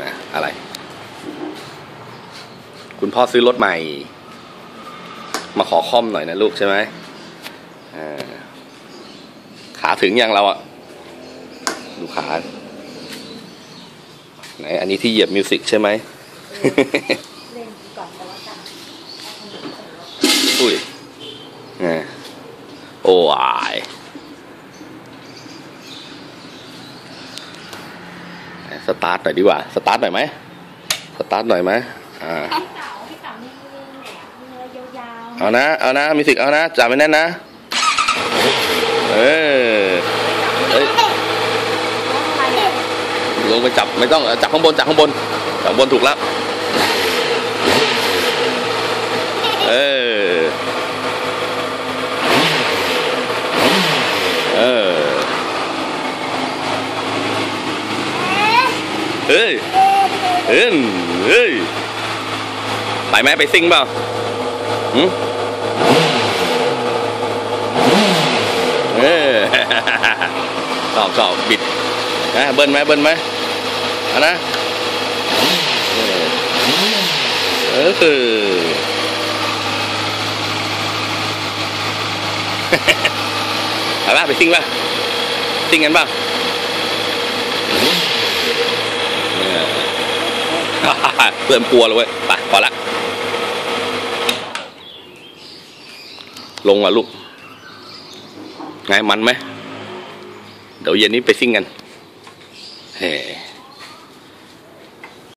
นะอะไร คุณพ่อซื้อรถใหม่ มาขอคอมหน่อยนะลูกใช่ไหมอ่าขาถึงยังเราอะดูขาไหนอันนี้ที่เหยียบมิวสิกใช่ไหมเล่นก่อนก็แล้วกันอุ้ยอ่าโอ้ย สตาร์ทหน่อยดีกว่า สตาร์ทหน่อยไหมสตาร์ทหน่อยไหมอ่าพี่เต๋าพี่เต๋ามีแหนบมีอะไรยาวๆเอานะ เอานะมิวสิกเอานะจับไม่แน่นนะ เออเอ้ยอะไรอะลงไปจับไม่ต้องเอาจับข้างบนจับข้างบนจับข้างบนถูกแล้ว เออ เออ เฮ้ยเฮ้ยเฮ้ยไปไหมไปซิ่งเปล่าหืมเออชอบชอบบิดนะเบิ้ลไหมเบิ้ลไหมเอานะเออเออไปป่ะไปซิ่งป่ะซิ่งกันป่ะเออ เพื่อนกลัวเลยเว้ยไปพอละ ลงอะลูก ไงมันไหม เดี๋ยวเย็นนี้ไปซิ่งกันเฮ้